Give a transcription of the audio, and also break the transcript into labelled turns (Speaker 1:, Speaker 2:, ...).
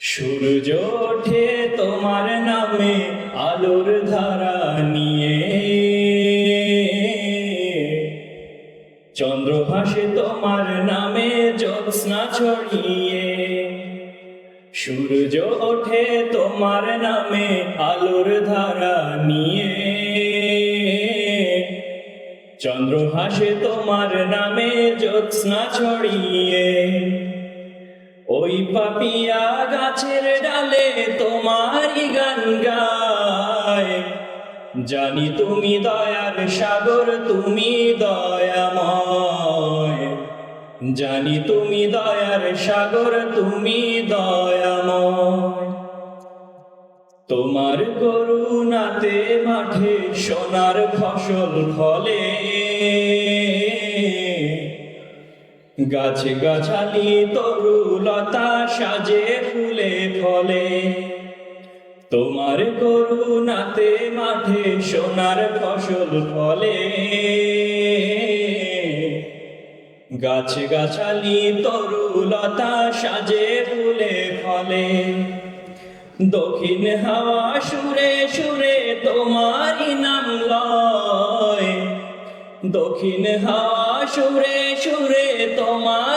Speaker 1: সূর্য ওঠে তোমার নামে, আলোর ধারা নিয়ে। চন্দ্র ভাসে তোমার নামে, জ্যোৎস্না ছড়িয়ে। সূর্য ওঠে তোমার নামে, আলোর ধারা নিয়ে। চন্দ্র হাসে তোমার নামে, জ্যোৎস্না ছড়িয়ে। ওই পাপিয়া গাছের ডালে তোমারই গান গায়। জানি তুমি দয়ার সাগর, তুমি দয়াময়। জানি তুমি দয়ার সাগর, তুমি দয়াময়। তোমার করুণাতে মাঠে সোনার ফসল ফলে। গাছে গাছালি তরুলতা সাজে ফুলে ফলে। তোমার করুণাতে মাঠে সোনার ফসল ফলে। গাছে গাছালি তরুলতা সাজে ফুলে ফলে। দক্ষিণ হাওয়া সুরে সুরে দক্ষিণ হাওয়া সুরে সুরে তোমার